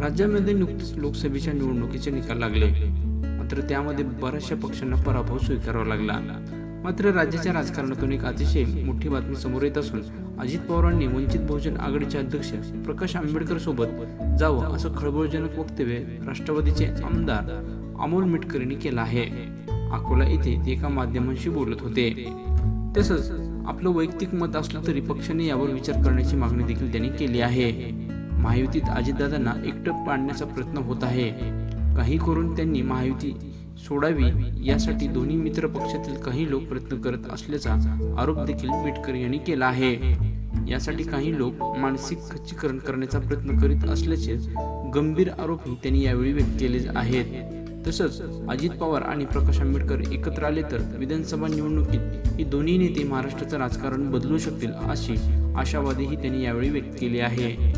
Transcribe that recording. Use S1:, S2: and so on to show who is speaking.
S1: राज्यामध्ये नुकतीच लोकसभेच्या निवडणुकीचे निकाल लागले. मात्र त्यामध्ये बऱ्याचशा पक्षांना पराभव स्वीकारावा लागला. मात्र राज्याच्या राजकारणातून एक अतिशय मोठी बातमी समोर येत असून अजित पवारांनी वंचित बहुजन आघाडीचे अध्यक्ष प्रकाश आंबेडकर सोबत जावं असं खळबळजनक वक्तव्य राष्ट्रवादीचे आमदार अमोल मिटकर यांनी केलं आहे. अकोला येथे ते एका माध्यमांशी बोलत होते. तसंच आपलं वैयक्तिक मत असलं तरी पक्षाने यावर विचार करण्याची मागणी देखील त्यांनी केली आहे. महायुतीत अजितदादांना एकटं पाडण्याचा प्रयत्न होत आहे. काही करून त्यांनी महायुती सोडावी यासाठी दोन्ही मित्र पक्षातील काही लोक प्रयत्न करत असल्याचा आरोप देखील पेटकर यांनी केला आहे. यासाठी काही लोक मानसिक खच्चीकरण करण्याचा प्रयत्न करीत असल्याचे गंभीर आरोपही त्यांनी यावेळी व्यक्त केले आहेत. तसंच अजित पवार आणि प्रकाश आंबेडकर एकत्र आले तर विधानसभा निवडणुकीत ही दोन्ही नेते महाराष्ट्राचं राजकारण बदलू शकतील अशी आशावादीही त्यांनी यावेळी व्यक्त केली आहे.